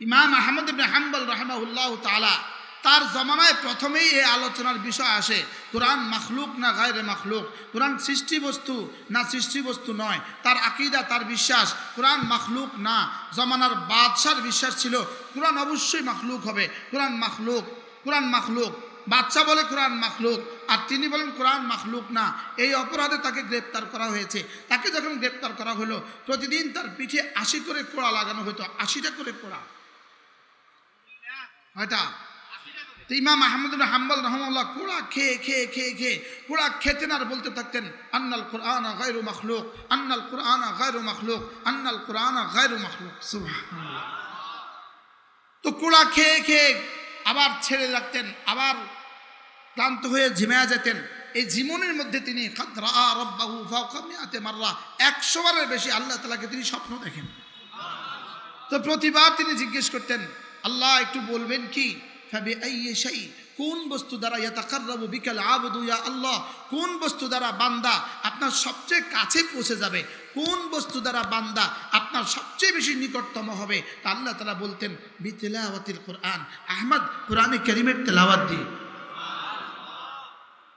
ইমাম আহমদ ইবনে হাম্বল রহমাউল্লাহ তালা তার জমানায় প্রথমেই এই আলোচনার বিষয় আসে, কোরআন মাখলুক না গায়রে মাখলুক? কোরআন সৃষ্টি বস্তু না সৃষ্টি বস্তু নয়? তার আকিদা, তার বিশ্বাস, কোরআন মাখলুক না? জমানার বাদশার বিশ্বাস ছিল, কোরআন অবশ্যই মাখলুক হবে। কোরআন মাখলুক কোরআন মাখলুক। বাচ্চা বলে কোরআন মাখলুক, আর তিনি বলেন কোরআন মাখলুক না। এই অপরাধে তাকে গ্রেপ্তার করা হয়েছে। তাকে যখন গ্রেপ্তার করা হলো, প্রতিদিন তার পিঠে আশি করে কোড়া লাগানো হতো, আশিটা করে কোড়া। হয়টা ইমাম আহমদুল হাম্বল রহমাল্লাহ কুড়া খেয়ে খেয়ে খেয়ে খেয়ে কুড়া খেতেন আর বলতে থাকতেন, আন্নাল কোরআন গায়রু মখলুক, আন্নাল কোরআন গায়রু মখলুক, আন্নাল কোরআন গায়রু মখলুক। তো কুড়া খেয়ে খেয়ে আবার ছেড়ে রাখতেন, আবার ক্লান্ত হয়ে ঝিমায়া যেতেন এই জীবনের মধ্যে তিনি রব্বাহু ফাউকামিয়াতে মাররা। একশো বারের বেশি আল্লাহ তালাকে তিনি স্বপ্ন দেখেন। তো প্রতিবার তিনি জিজ্ঞেস করতেন আল্লাহ একটু বলবেন কি? কোন বস্তু দ্বারা ইয়াতাকাররাবু বিকাল আবদু ইয়া আল্লাহ? কোন বস্তু দ্বারা বান্দা আপনার সবচেয়ে কাছে পৌঁছে যাবে? কোন বস্তু দ্বারা বান্দা আপনার সবচেয়ে বেশি নিকটতম হবে? তা আল্লাহ তালা বলতেন, বিতেলাওয়াতিল কোরআন। আহমদ, কোরআনে করিমের তেলাওয়াত দিয়ে।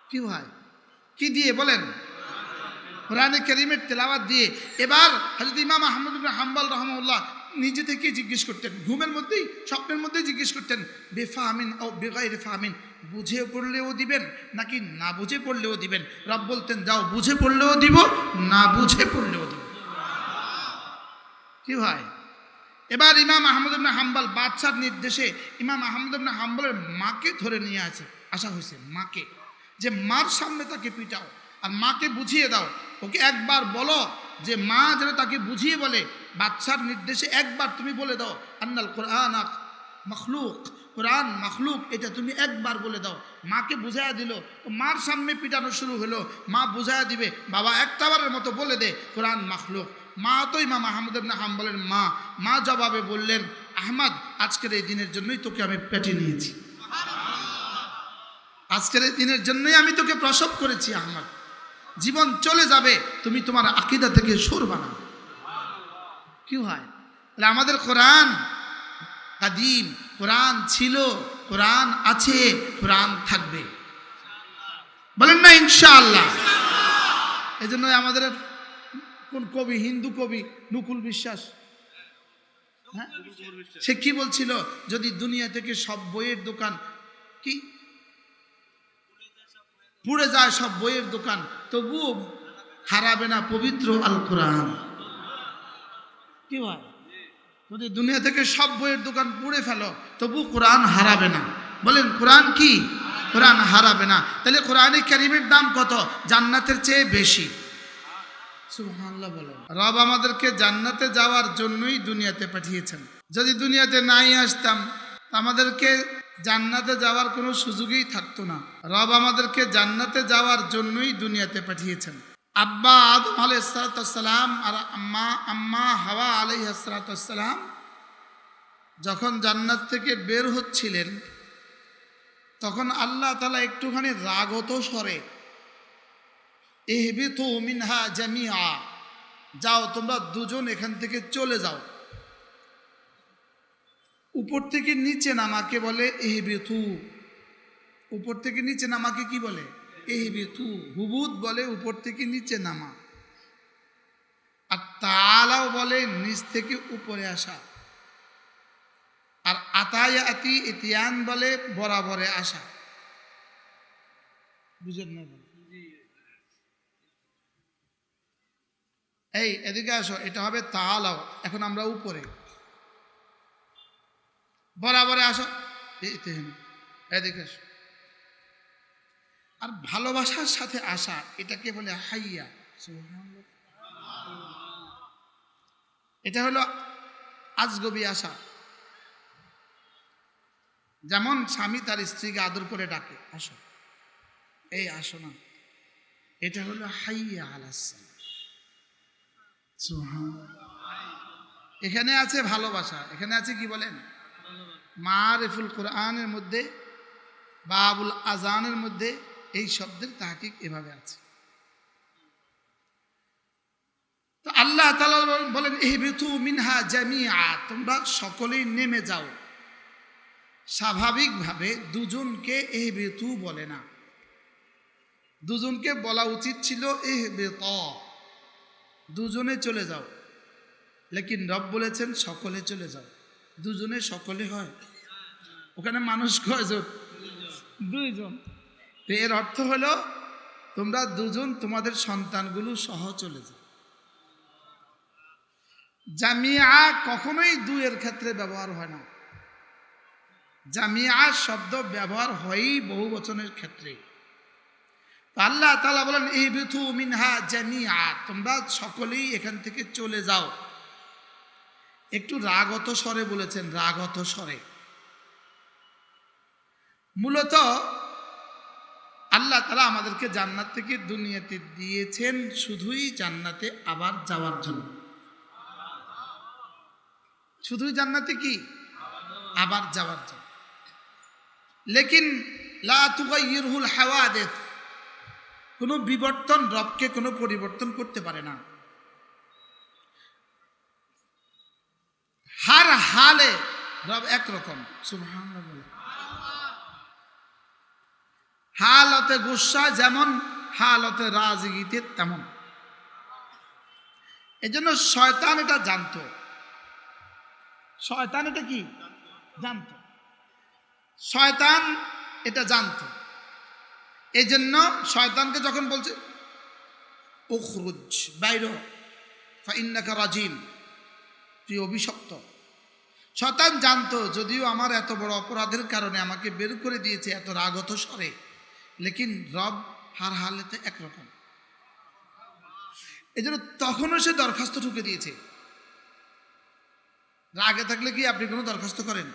কি হয় কি দিয়ে বলেন? কোরআনে করিমের তেলাওয়াত দিয়ে। এবার হজরত ইমাম আহমদ হাম্বল রহমউল্লাহ নিজে থেকে জিজ্ঞেস করতেন। ঘুমের মধ্যেই, স্বপ্নের মধ্যেই জিজ্ঞেস করতেন বেফাহামিন ও বেগাই ফাহামিন বুঝে পড়লেও দিবেন নাকি না বুঝে পড়লেও দিবেন? রব বলতেন, যাও বুঝে পড়লেও দিব, না বুঝে পড়লেও দিব। কি হয় এবার ইমাম আহমদ ইবনে হাম্বল বাদশার নির্দেশে ইমাম আহমদ ইবনে হাম্বলের মাকে ধরে নিয়ে আসে, আসা হয়েছে মাকে, যে মার সামনে তাকে পিটাও আর মাকে বুঝিয়ে দাও। ওকে একবার বলো যে মা যেন তাকে বুঝিয়ে বলে বাচ্চার নির্দেশে একবার তুমি বলে দাও, আন্নাল কোরআন মখলুক কোরআন মখলুক, এটা তুমি একবার বলে দাও। মাকে বুঝাইয়া দিল মার সামনে পিটানো শুরু হলো। মা বুঝাইয়া দিবে, বাবা একটাবারের মতো বলে দে, কোরআন মখলুক। মা তো ইমাম আহমদ ইবনে হাম্বলের মা। মা জবাবে বললেন, আহমদ, আজকের এই দিনের জন্যই তোকে আমি পেটে নিয়েছি। আজকের এই দিনের জন্যই আমি তোকে প্রসব করেছি, আহমদ। জীবন চলে যাবে, তুমি তোমার আকিদা থেকে সরবা না কি হয়? তাহলে আমাদের কোরআন কাদিম, কোরআন ছিল, কোরআন আছে, কোরআন থাকবে। বলেন না, ইনশাআল্লাহ। এই জন্য আমাদের কোন কবি, হিন্দু কবি, নুকুল বিশ্বাস? হ্যাঁ? সে কি বলছিল? যদি দুনিয়া থেকে সব বইয়ের দোকান, কি? পুড়ে যায় সব বইয়ের দোকান তবুও হারাবে না পবিত্র আল কোরআন কি হয় যদি দুনিয়া থেকে সব বইয়ের দোকান পুড়ে ফেলো তবু কোরআন হারাবে না। বলেন কোরআন কি? কোরআন হারাবে না। তাহলে কোরআনে কারিমের দাম কত? জান্নাতের চেয়ে বেশি। রব আমাদেরকে জান্নাতে যাওয়ার জন্যই দুনিয়াতে পাঠিয়েছেন। যদি দুনিয়াতে নাই আসতাম আমাদেরকে জান্নাতে যাওয়ার কোনো সুযোগই থাকতো না। রব আমাদেরকে জান্নাতে যাওয়ার জন্যই দুনিয়াতে পাঠিয়েছেন। আব্বা আদম আলাইসালাম আর আম্মা আম্মা হাওয়া আলাই হাসরাতাম যখন জান্নাত থেকে বের হচ্ছিলেন, তখন আল্লাহ তালা একটুখানি রাগত এহবি তো মিনহা জামিয়া যাও তোমরা দুজন এখান থেকে চলে যাও। উপর থেকে নিচে নামাকে বলে এহবিথু উপর থেকে নিচে নামাকে কি বলে? এহবিথু হুবুদ বলে উপর থেকে নিচে নামা। আর তালাও বলে নিচ থেকে উপরে আসা। আর আতায়াতি ইতিয়ান বলে বরাবরে আসা। বুঝেন না এই, এদিকে আসো, এটা হবে তালাও এখন আমরা উপরে। বরাবরে আসো। এদিকে আর ভালোবাসার সাথে আসা, এটাকে বলে হাইয়া। এটা হলো আজগবি আশা। যেমন স্বামী তার স্ত্রীকে আদর করে ডাকে। আসো। এই আসো না। এটা হলো হাইয়া আলাসা এখানে আছে ভালোবাসা। এখানে আছে কি বলেন? মারেফুল কোরআনের মধ্যে, বাবুল আজানের মধ্যে এই শব্দের তাহাকিক এভাবে আছে। তো আল্লাহ তাআলা বলেন, ইহবিতু মিনহা জামিআ তোমরা সকলেই নেমে যাও। স্বাভাবিকভাবে দুজনকে এহবেতু বলে না। দুজনকে বলা উচিত ছিল এহবেত দুজনে চলে যাও। লেকিন রব বলেছেন, সকলে চলে যাও। দুজনে সকলে হয়। ওখানে মানুষ কয়জন? দুইজন। তো এর অর্থ হলো তোমরা দুজন তোমাদের সন্তানগুলো সহ চলে যাও। জামিয়া কখনোই দুইয়ের ক্ষেত্রে ব্যবহার হয় না। জামিয়া শব্দ ব্যবহার হয়ই বহু বচনের ক্ষেত্রে। আল্লাহ তালা বলেন এই বিথু মিনহা জামিয়া তোমরা সকলেই এখান থেকে চলে যাও। একটু রাগত স্বরে বলেছেন রাগত স্বরে। মূলত আল্লাহ তালা আমাদেরকে জান্নাত থেকে দুনিয়াতে দিয়েছেন শুধুই জান্নাতে আবার যাওয়ার জন্য। শুধুই জান্নাতে কি? আবার যাওয়ার জন্য। লেকিন লা তুগাইয়িরহুল হাওয়াদিস, কোনো বিবর্তন রবকে কোনো পরিবর্তন করতে পারে না। হার হালে রব একরকম। সুবহানাল্লাহ। হালতে গুসা যেমন, হালতে রাজগীতে তেমন। এজন্য শয়তান এটা জানতো। শয়তান এটা কি? জানতো। শয়তান এটা জানতো। এই জন্য শয়তানকে যখন বলছে, উখরুজ, বাইর রাজিম তুই অভিশপ্ত। শয়তান জানতো, যদিও আমার এত বড় অপরাধের কারণে আমাকে বের করে দিয়েছে, এত রাগত স্বরে। লেকিন রব হার হালেতে একরকম। এই জন্য তখনও সে দরখাস্ত ঢুকে দিয়েছে। রাগে থাকলে কি আপনি কোনো দরখাস্ত করেন?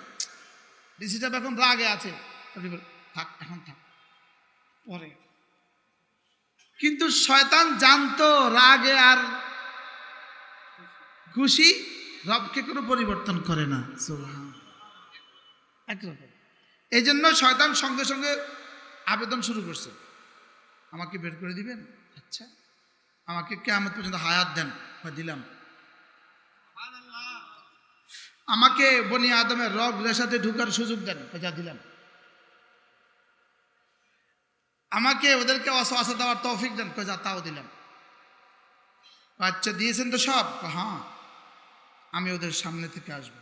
ডিসি সাহেব এখন রাগে আছে। আপনি থাক, এখন থাক, পরে। কিন্তু শয়তান জানতো রাগে আর খুশি রবকে কোনো পরিবর্তন করে না। একরকম। এই জন্য শয়তান সঙ্গে সঙ্গে আবেদন শুরু করছে। আমাকে বের করে দিবেন? আচ্ছা। আমাকে কেমন পর্যন্ত হায়াত দেন বা দিলাম। আমাকে বনি আদমের রগ রেশাতে ঢুকার সুযোগ দেন যা দিলাম। আমাকে ওদেরকে অসা দেওয়ার তৌফিক দেন যা তাও দিলাম। আচ্ছা দিয়েছেন তো সব? হ্যাঁ। আমি ওদের সামনে থেকে আসব।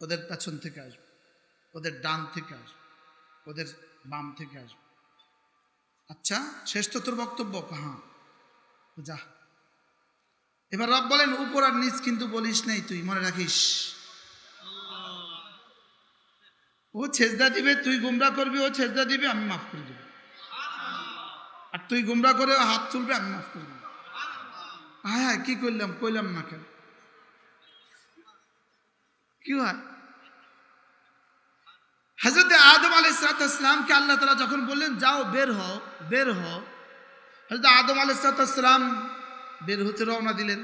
ওদের পেছন থেকে আসব। ওদের ডান থেকে আসব। ওদের বাম থেকে আসব। আচ্ছা শেষ তো তোর বক্তব্য? হ্যাঁ। যা। এবার রব বলেন, উপর আর নিচ কিন্তু বলিস নাই তুই, মনে রাখিস? ও ছেজদা দিবে, তুই গুমরা করবি, ও ছেজদা দিবে, আমি মাফ করে দেবো। আর তুই গুমরা করে হাত তুলবে, আমি মাফ করে দেবো। হ্যাঁ হ্যাঁ কি করলাম? কইলাম না কেন? কি হয়? হজরত আদম ইসলামকে আল্লাহ তালা যখন বললেন, যাও, বের হও বের হও হজরত আদম ইসলাম বের হতে রওনা দিলেন।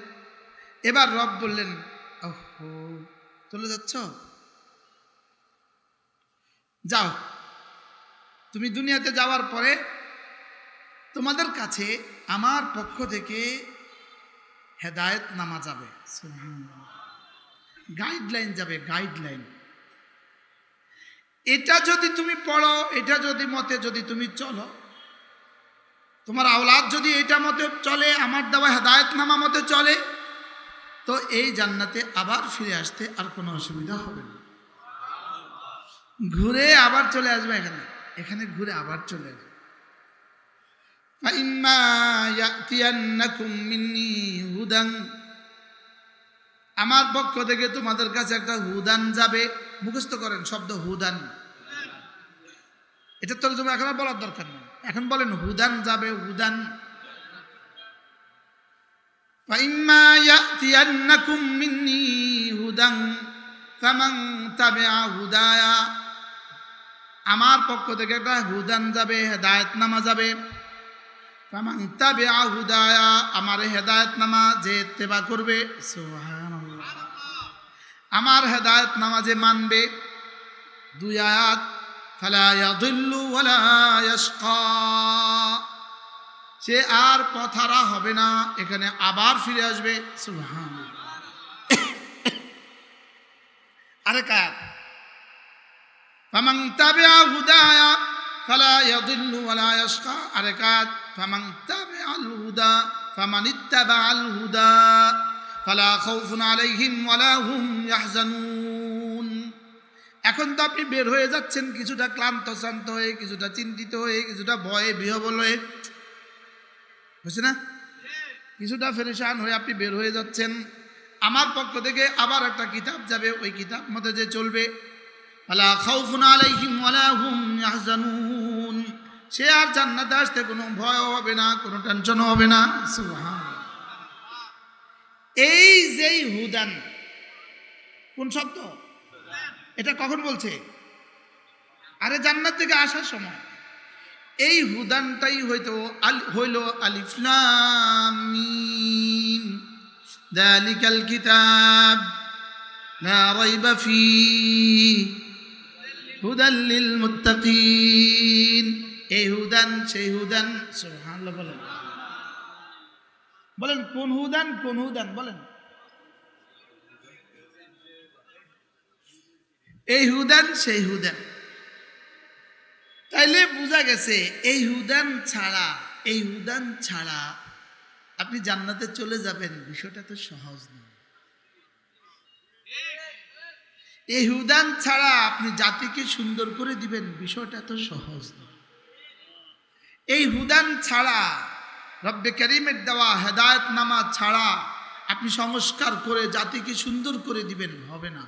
এবার রব বললেন চলে যাচ্ছ? যাও, তুমি দুনিয়াতে যাওয়ার পরে তোমাদের কাছে আমার পক্ষ থেকে হেদায়েত নামা যাবে। গাইডলাইন যাবে, গাইডলাইন। এটা যদি তুমি পড়ো এটা যদি মতে যদি তুমি চলো তোমার আওলাদ যদি এটা মতে চলে আমার দেওয়া হেদায়ত নামা মতে চলে তো এই জান্নাতে আবার ফিরে আসতে আর কোনো অসুবিধা হবে না ঘুরে আবার চলে আসবে এখানে এখানে ঘুরে আবার চলে আসবে فإما يأتينكم مني هدى আমার পক্ষ থেকে তোমাদের কাছে একটা হুদান যাবে মুখস্থ করেন শব্দ হুদান এটা তোর জন্য এখন আর বলার দরকার নেই এখন বলেন হুদান যাবে হুদান فإما يأتينكم مني هدى فمن تبع هدايا আমার পক্ষ থেকে একটা হুদান যাবে হেদায়ত নামা যাবে ফামান তাবিআ হুদায়া আমার হেদায়ত নামা যে তেবা করবে সুবহানাল্লাহ আমার হেদায়ত নামাজে মানবে। দুই আয়াত সে আর পথারা হবে না, এখানে আবার ফিরে আসবে। ফামান তাবিআ হুদায়া ফালা ইয়াদিল্লু ওয়ালা ইয়াশকা। আরেক আয়াত, ফামান তাবিআল হুদা ফামান ইত্তাবাআল হুদা। ফালা খাউফুন আলাইহিম ওয়ালা হুম ইয়াহজানুন। এখন তো আপনি বের হয়ে যাচ্ছেন, কিছুটা ক্লান্ত শান্ত হয়ে, কিছুটা চিন্তিত হয়ে, কিছুটা ভয়ে, বিহবল হয়ে। বুঝছে না? কিছুটা ফেরেশান হয়ে আপনি বের হয়ে যাচ্ছেন। আমার পক্ষ থেকে আবার একটা কিতাব যাবে, ওই কিতাব মধ্যে যে চলবে আলা খাউফুন আলাইহিম ওয়ালা হুম ইয়াহজানুন। সে আর জান্নাতে আসতে কোনো ভয় হবে না, কোনো টেনশনও হবে না। সুবহান। এই যেই হুদান, কোন শব্দ? এটা কখন বলছে? আরে জান্নাত থেকে আসার সময়। এই হুদানটাই হয়তো হইল আলিফলাম মিম। দালিকাল কিতাব ফি মুত্তাকিন। এই হুদান, সেই হুদান, সুবহানাল্লাহ বলেন। বলেন, কোন হুদান কোন হুদান? বলেন। এই হুদান, সেই হুদান। তাইলে বোঝা গেছে, এই হুদান ছাড়া, এই হুদান ছাড়া আপনি জান্নাতে চলে যাবেন। বিষয়টা তো সহজ নয় এই হুদান ছাড়া আপনি জাতিকে সুন্দর করে দিবেন। বিষয়টা তো সহজ নয় এই হুদান ছাড়া রব্বে করিমের দেওয়া হেদায়ত নামা ছাড়া আপনি সংস্কার করে জাতিকে সুন্দর করে দিবেন, হবে না।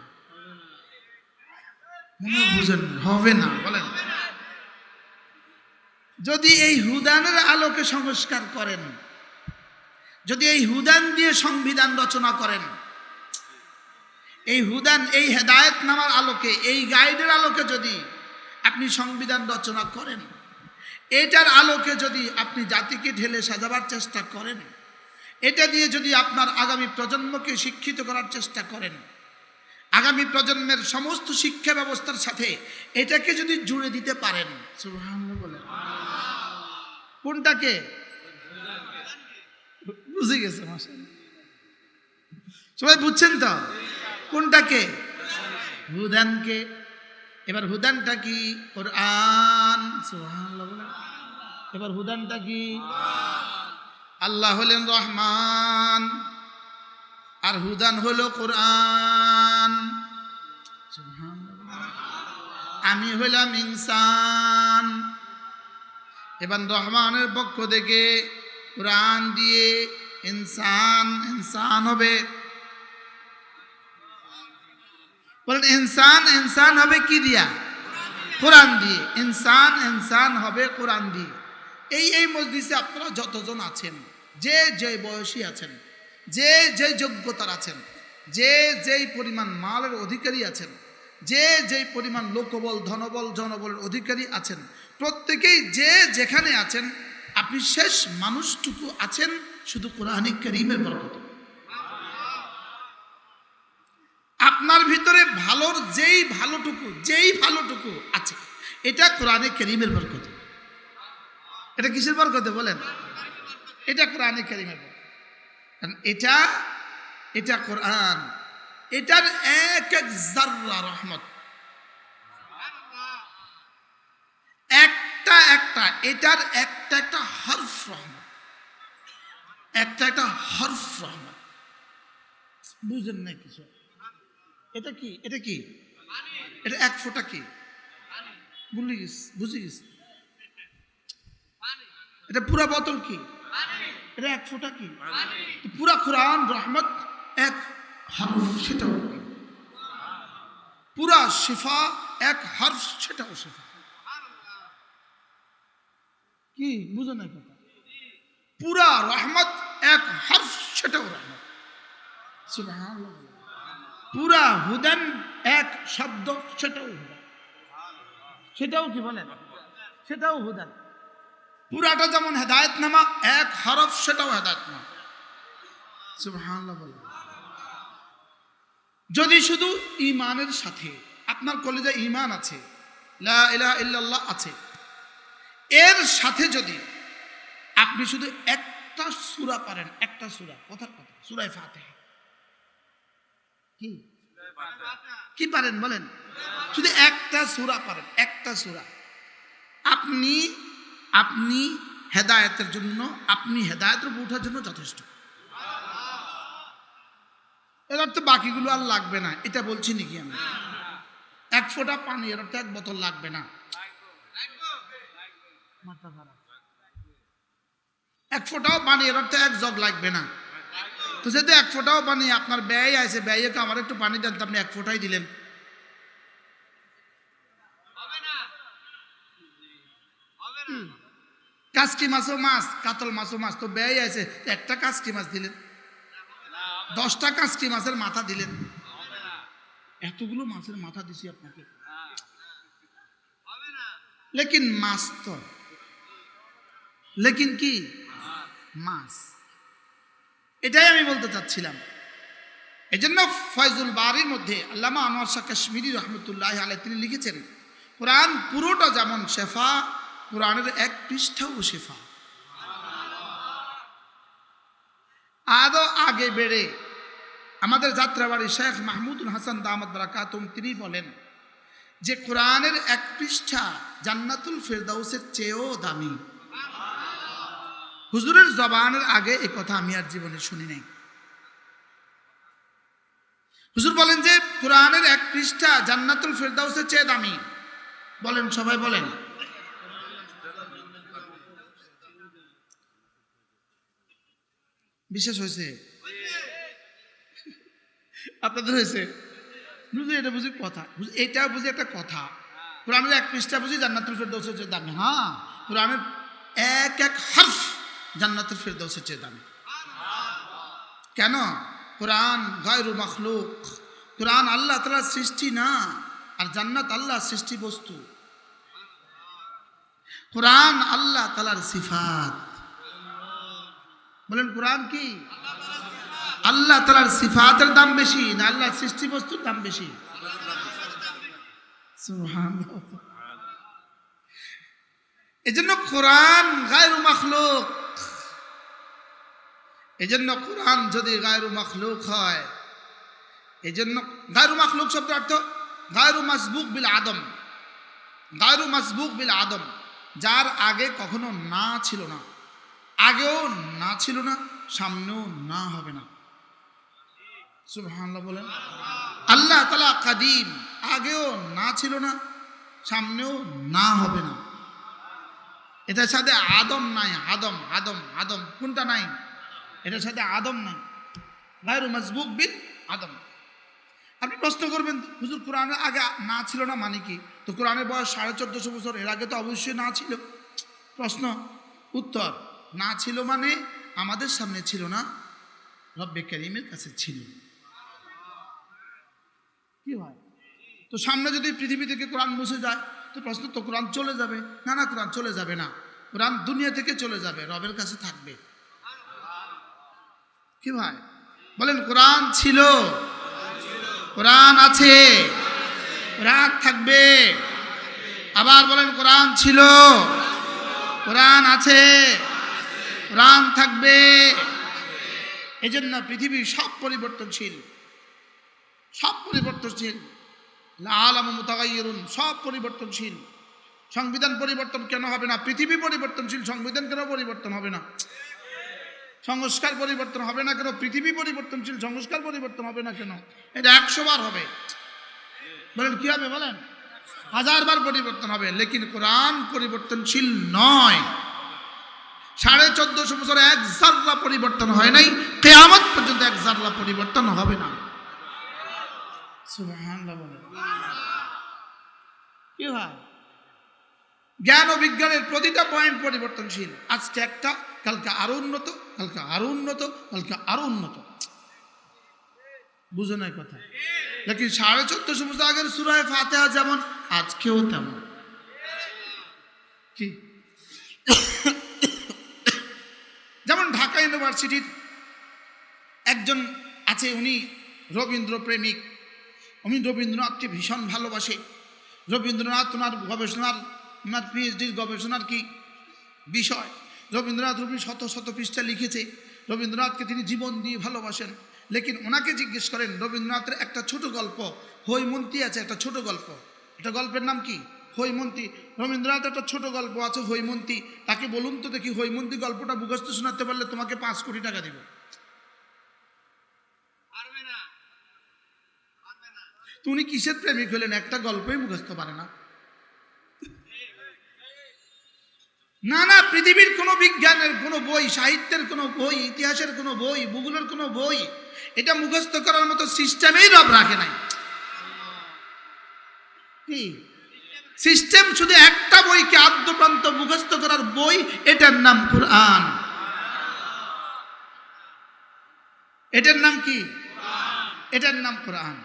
বুঝেন হবে না, বলেন। যদি এই হুদানের আলোকে সংস্কার করেন, যদি এই হুদান দিয়ে সংবিধান রচনা করেন, এই হুদান, এই হেদায়েত নামার আলোকে, এই গাইডের আলোকে যদি আপনি সংবিধান রচনা করেন এটার আলোকে যদি আপনি জাতিকে ঢেলে সাজাবার চেষ্টা করেন, এটা দিয়ে যদি আপনার আগামী প্রজন্মকে শিক্ষিত করার চেষ্টা করেন, আগামী প্রজন্মের সমস্ত শিক্ষা ব্যবস্থার সাথে এটাকে যদি জুড়ে দিতে পারেন কোনটাকে? বুঝে গেছে সবাই বুঝছেন তো? কোনটাকে? হুদানকে এবার হুদানটা কি? সুবহানাল্লাহ। বলেন এবার হুদানটা কি? আল্লাহ হলেন রহমান। আর হুদান হলো কোরআন। আমি হইলাম ইনসান। এবার রহমানের পক্ষ থেকে কোরআন দিয়ে ইনসান ইনসান হবে। বলেন, ইনসান ইনসান হবে কি দিয়া? কোরআন দিয়ে। ইনসান ইনসান হবে কোরআন দিয়ে। এই এই মসজিদে আপনারা যতজন আছেন, যে যে বয়সী আছেন, যে যে যোগ্যতার আছেন, যে, যেই পরিমাণ মালের অধিকারী আছেন, যে, যেই পরিমাণ লোকবল, ধনবল, জনবলের অধিকারী আছেন, প্রত্যেকেই যে যেখানে আছেন, আপনি শেষ মানুষটুকু আছেন শুধু কোরআনিক করিমের বরকত। আপনার ভিতরে ভালোর যেই ভালোটুকু যেই ভালোটুকু আছে, এটা কোরআনে করিমের বরকত। এটা কিসের বরকতে বলেন? এটা কোরআনে করিমের কারণ এটা এটা কোরআন, এটার এক এক জাররা রহমত। একটা একটা, এটার একটা একটা হরফ রহমত। একটা একটা হরফ রহমত। বুঝেন না কিছু? এটা কি? এটা কি? এটা এক ফোঁটা কি? বুঝে গেছ। এটা পুরা বোতল কি? এটা এক ফোঁটা কি? পুরা রহমত, এক সেটাও পুরা শিফা, এক হরফ, সেটাও শিফা। কি? বুঝো না কথা। পুরা রহমত, এক হরফ, সেটাও রহমত। সুবহানাল্লাহ। পুরা হুদান এক শব্দ, সেটাও সেটাও কি বলেন? সেটাও হুদান। পুরাটা যেমন হেদায়ত নামা এক হরফ, সেটাও হেদায়ত নামা যদি শুধু ইমানের সাথে, আপনার কলেজে ইমান আছে ইল্লাল্লাহ আছে, এর সাথে যদি আপনি শুধু একটা সুরা পারেন একটা সুরা, কথার কথা সুরাই ফাতে কি? কি পারেন বলেন? শুধু একটা সুরা পারেন একটা সুরা। আপনি আপনি হেদায়তের জন্য আপনি হেদায়েতের উপর ওঠার জন্য যথেষ্ট। এর অর্থ বাকিগুলো আর লাগবে না এটা বলছি নাকি আমি? এক ফোঁটা পানি এর অর্থ এক বোতল লাগবে না। এক ফোঁটাও পানি এর অর্থ এক জগ লাগবে না। তো যেহেতু এক ফোঁটাও পানি আপনার ব্যয় আছে ব্যয়ে তো আমার একটু পানি দেন আপনি এক ফোঁটাই দিলেন। কাসকি মাছও মাছ কাতল মাছও মাছ তো ব্যয় আছে একটা কাসকি মাছ দিলেন। দশটা কাসকি মাছের মাথা দিলেন। এতগুলো মাছের মাথা দিছি আপনাকে। লেকিন মাছ তো। লেকিন কি? মাছ। এটাই আমি বলতে চাচ্ছিলাম। এই জন্য ফয়জুল বাড়ির মধ্যে আল্লামা আনোয়ার শাহ কাশ্মীরি রহমতুল্লাহ আলাই তিনি লিখেছেন, কোরআন পুরোটা যেমন শেফা, কোরআনের এক পৃষ্ঠাও শেফা। আরও আগে বেড়ে আমাদের যাত্রাবাড়ি শেখ মাহমুদুল হাসান দামদ বারাকাতুম তিনি বলেন যে কোরআনের এক পৃষ্ঠা জান্নাতুল ফেরদাউসের চেয়েও দামি। হুজুরের জবানের আগে এ কথা আমি আর জীবনে শুনি নাই। হুজুর বলেন যে, কোরআনের এক পৃষ্ঠা জান্নাতুল ফেরদাউসের চেয়ে দামি। বলেন, সবাই বলেন। বিশেষ হয়েছে? আপনাদের হয়েছে? বুঝলি এটা বুঝি কথা। এটা বুঝি একটা কথা। কোরআনের এক পৃষ্ঠা বুঝি জান্নাতুল ফেরদৌসের চেয়ে দামি। হ্যাঁ কোরআনের এক এক হরফ। জান্নাতুল ফেরদৌসের চেয়ে দামি। কেন? কোরআন গায়রু মখলুক। কোরআন আল্লাহ তালার সৃষ্টি না, আর জান্নাত আল্লাহ সৃষ্টি বস্তু। কোরআন আল্লাহ তালার সিফাত। বলেন, কোরআন কি? আল্লাহ তালার সিফাতের দাম বেশি না আল্লাহ সৃষ্টি বস্তুর দাম বেশি। এজন্য কোরআন গায়রু মখলুক। এজন্য কোরআন যদি গায়রু মখলুক হয় এই এজন্য গায়রু মখলুক শব্দ অর্থ গায়রু মাসবুক বিল আদম। গায়রু মাসবুক বিল আদম, যার আগে কখনো না ছিল না, আগেও না ছিল না, সামনেও না হবে না। বলেন, আল্লাহ তালা কাদিম, আগেও না ছিল না, সামনেও না হবে না। এটার সাথে আদম নাই, আদম আদম আদম, কোনটা নাই? এটার সাথে আদম নাই। গায়রু মজবুক বিন আদম। আপনি প্রশ্ন করবেন, হুজুর, কোরআনের আগে না ছিল না মানে কি? তো কোরআনের বয়স সাড়ে চোদ্দশো বছর, এর আগে তো অবশ্যই না ছিল। প্রশ্ন, উত্তর, না ছিল মানে আমাদের সামনে ছিল না, রব্বে করিমের কাছে ছিল। কি হয়? তো সামনে যদি পৃথিবী থেকে কোরআন মুছে যায়, তো প্রশ্ন, তো কোরআন চলে যাবে? না না, কোরআন চলে যাবে না। কোরআন দুনিয়া থেকে চলে যাবে, রবের কাছে থাকবে। কি ভাই? বলেন, কোরআন ছিল। কোরআন আছে। কোরআন থাকবে। আবার বলেন, কোরআন ছিল। কোরআন আছে। কোরআন থাকবে। এজন্য পৃথিবী সব পরিবর্তনশীল। সব পরিবর্তনশীল। আলাম মুতাগাইরুন সব পরিবর্তনশীল। সংবিধান পরিবর্তন কেন হবে না? পৃথিবী পরিবর্তনশীল, সংবিধান কেন পরিবর্তন হবে না? সংস্কার পরিবর্তন হবে না কেন? পৃথিবী পরিবর্তনশীল, সংস্কার পরিবর্তন হবে না কেন? এটা একশো বার হবে। বলেন, কি হবে বলেন? হাজার বার পরিবর্তন হবে, লেকিন কোরআন পরিবর্তনশীল নয়। সাড়ে চোদ্দশো বছর এক জাররা পরিবর্তন হয় নাই, কেয়ামত পর্যন্ত এক জাররা পরিবর্তন হবে না। কি হয়? জ্ঞান ও বিজ্ঞানের প্রতিটা পয়েন্ট পরিবর্তনশীল। আজকে একটা কালকে আরও উন্নত, কালকে আরও উন্নত, কালকে আরও উন্নত। বুঝো নাই কথা? লেকিন সাড়ে চোদ্দশো বছর আগের সুরায় ফাতেহা যেমন, আজকেও তেমন। কি? যেমন ঢাকা ইউনিভার্সিটির একজন আছে, উনি রবীন্দ্র প্রেমিক উনি রবীন্দ্রনাথকে ভীষণ ভালোবাসে। রবীন্দ্রনাথ, ওনার গবেষণার, ওনার পিএইচডির গবেষণার কি বিষয়? রবীন্দ্রনাথ রবি শত শত পৃষ্ঠা লিখেছে। রবীন্দ্রনাথকে তিনি জীবন দিয়ে ভালোবাসেন। লেকিন ওনাকে জিজ্ঞেস করেন, রবীন্দ্রনাথের একটা ছোট গল্প হৈমন্তী আছে একটা ছোট গল্প। এটা গল্পের নাম কি? হৈমন্তী রবীন্দ্রনাথ একটা ছোট গল্প আছে হৈমন্তী তাকে বলুন তো দেখি হৈমন্তী গল্পটা মুখস্থ শোনাতে পারলে তোমাকে পাঁচ কোটি টাকা দিব। তো উনি কিসের প্রেমিক হলেন? একটা গল্পই মুখস্থ পারে না। না না, পৃথিবীর কোনো বিজ্ঞানের কোনো বই, সাহিত্যের কোনো বই, ইতিহাসের কোনো বই, ভূগোলের কোনো বই, এটা মুখস্থ করার মতো সিস্টেমেই রব রাখে নাই। কি? সিস্টেম শুধু একটা বইকে আদ্যপ্রান্ত মুখস্থ করার বই, এটার নাম কোরআন। এটার নাম কি? এটার নাম কোরআন।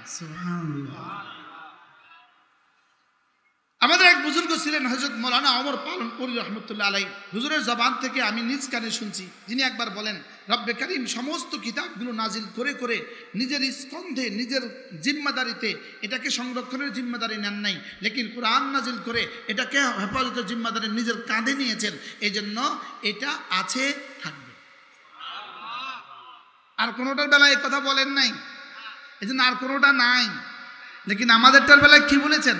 আমাদের এক বুজুর্গ ছিলেন হজরত মৌলানা অমর পালন করি রহমতুল্লাহ আলাই। হুজুরের জবান থেকে আমি নিজ কানে শুনছি। যিনি একবার বলেন, রব্বে করিম সমস্ত কিতাবগুলো নাজিল করে করে নিজের স্কন্ধে, নিজের জিম্মাদারিতে এটাকে সংরক্ষণের জিম্মাদারি নেন নাই, লেকিন কোরআন নাজিল করে এটাকে হেফাজতের জিম্মাদারি নিজের কাঁধে নিয়েছেন। এই জন্য এটা আছে, থাকবে। আর কোনোটার বেলায় কথা বলেন নাই? এই জন্য আর কোনোটা নাই। লেকিন আমাদেরটার বেলায় কি বলেছেন?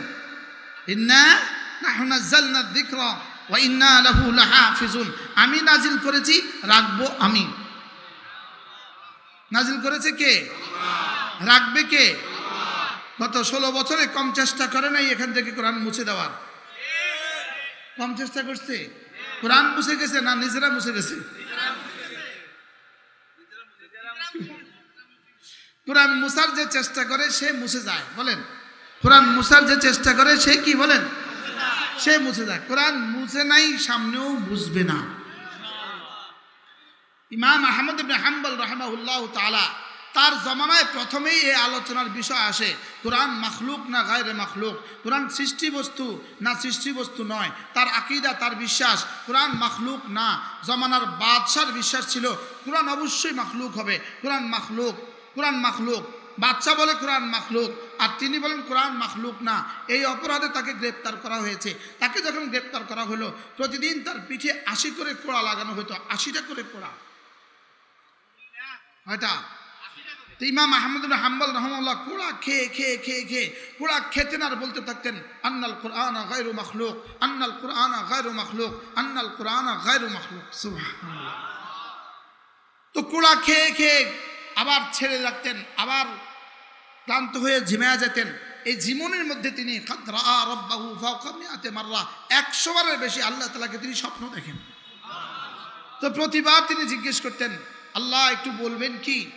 আমি নাজিল করেছি, রাখব আমি। নাজিল করেছে কে? রাখবে কে? গত ষোলো বছরে কম চেষ্টা করে নাই এখান থেকে কোরআন মুছে দেওয়ার। কম চেষ্টা করছে? কোরআন মুছে গেছে না নিজেরা মুছে গেছে? কোরআন মুসার যে চেষ্টা করে সে মুছে যায়, বলেন। কোরআন মুসার যে চেষ্টা করে, সে কি বলেন? সে মুছে যায় কোরআন মুছে নাই, সামনেও বুঝবে না। ইমাম আহমদ হাম্বল রহমাউল্লাহ তাআলা তার জমানায় প্রথমেই এই আলোচনার বিষয় আসে, কোরআন মাখলুক না গায়রে মাখলুক? কোরআন সৃষ্টি বস্তু না সৃষ্টি বস্তু নয়? তার আকিদা, তার বিশ্বাস, কোরআন মাখলুক না? জমানার বাদশার বিশ্বাস ছিল, কোরআন অবশ্যই মাখলুক হবে। কোরআন মাখলুক কোরআন মাখলুক। বাচ্চা বলে কোরআন মাখলুক। আর তিনি বলেন, কোরআন মাখলুক না। এই অপরাধে তাকে গ্রেপ্তার করা হয়েছে। তাকে যখন গ্রেপ্তার করা হলো, প্রতিদিন তার পিঠে আশি করে কোড়া লাগানো হতো, আশিটা করে কোড়া হয়টা ইমাম আহমদ হাম্বল রহমাল্লাহ কোড়া খেয়ে খেয়ে খেয়ে খেয়ে কোড়া খেতেন আর বলতে থাকতেন, আন্নাল কোরআন গায়রু মখলুক, আন্নাল কোরআন গায়রু মখলুক, আন্নাল কোরআন গায়রু মখলুক। তো কোড়া খেয়ে খেয়ে আবার ছেড়ে রাখতেন, আবার ক্লান্ত হয়ে ঝিমেয়া যেতেন। এই জীবনের মধ্যে তিনি খাদরা একশো বারের বেশি আল্লাহ তালাকে তিনি স্বপ্ন দেখেন। তো প্রতিবার তিনি জিজ্ঞেস করতেন, আল্লাহ, একটু বলবেন কি?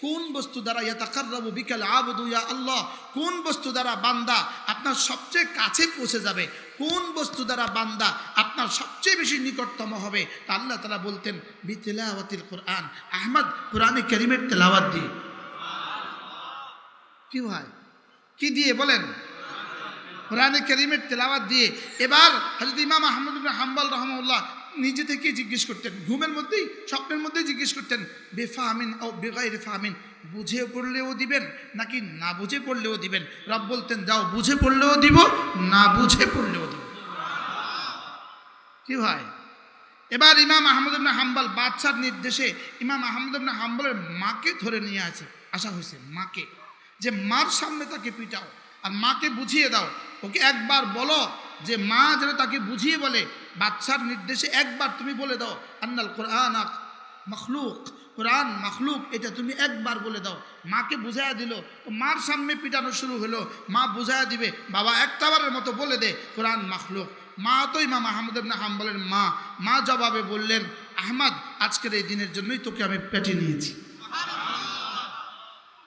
কোন বস্তু দ্বারা ইয়াতাকাররাবু বিকাল আবদু ইয়া আল্লাহ? কোন বস্তু দ্বারা বান্দা আপনার সবচেয়ে কাছে পৌঁছে যাবে? কোন বস্তু দ্বারা বান্দা আপনার সবচেয়ে বেশি নিকটতম হবে? তা আল্লাহ তালা বলতেন বিতেলাওয়াতিল কোরআন। আহমদ কোরআনে করিমের তেলাওয়াত দিয়ে। কি ভাই কি দিয়ে বলেন? কোরআনে করিমের তেলাওয়াত দিয়ে। এবার হজরত ইমাম আহমদ হাম্বল রহমউল্লাহ নিজে থেকে জিজ্ঞেস করতেন, ঘুমের মধ্যেই, স্বপ্নের মধ্যেই জিজ্ঞেস করতেন, বেফামিন ও বেগাইরে ফামিন, বুঝে পড়লেও দিবেন নাকি না বুঝে পড়লেও দিবেন? রব বলতেন, যাও বুঝে পড়লেও দিব, না বুঝে পড়লেও দিব। কি ভাই এবার ইমাম আহমদ ইবনে হাম্বল বাদশার নির্দেশে ইমাম আহমদ ইবনে হাম্বলের মাকে ধরে নিয়ে আসে। আসা হয়েছে মাকে। যে মার সামনে তাকে পিটাও আর মাকে বুঝিয়ে দাও। ওকে একবার বলো যে মা যেন তাকে বুঝিয়ে বলে। বাচ্চার নির্দেশে একবার তুমি বলে দাও, আন্নাল কোরআন মখলুক কোরআন মখলুক, এটা তুমি একবার বলে দাও। মাকে বুঝাইয়া দিল মার সামনে পিটানো শুরু হলো। মা বুঝাইয়া দিবে, বাবা একটাবারের মতো বলে দে, কোরআন মখলুক। মা তো ইমাম আহমদ ইবনে হাম্বলের মা। মা জবাবে বললেন, আহমদ, আজকের এই দিনের জন্যই তোকে আমি পেটে নিয়েছি।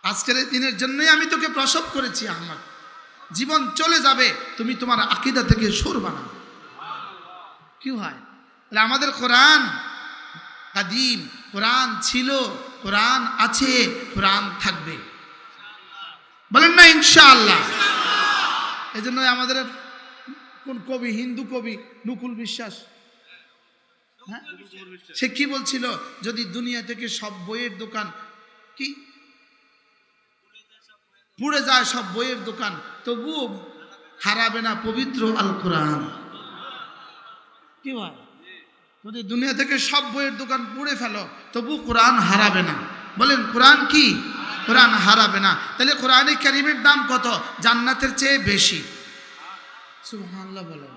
আজকের এই দিনের জন্যই আমি তোকে প্রসব করেছি, আহমদ। জীবন চলে যাবে, তুমি তোমার আকিদা থেকে সুর বানাও। কি হয়? তাহলে আমাদের কোরআন কাদিম, কোরআন ছিল, কোরআন আছে, কোরআন থাকবে। বলেন না, ইনশাআল্লাহ। এই জন্য আমাদের কোন কবি, হিন্দু কবি, নুকুল বিশ্বাস হ্যাঁ? সে কি বলছিল? যদি দুনিয়া থেকে সব বইয়ের দোকান, কি? পুড়ে যায় সব বইয়ের দোকান, তবুও হারাবে না পবিত্র আল কোরআন কি যদি দুনিয়া থেকে সব বইয়ের দোকান পুড়ে ফেলো তবু কোরআন হারাবে না। বলেন, কোরআন কি? কোরআন হারাবে না। তাহলে কোরআনে ক্যারিমের দাম কত? জান্নাতের চেয়ে বেশি। সুবহানাল্লাহ বলেন।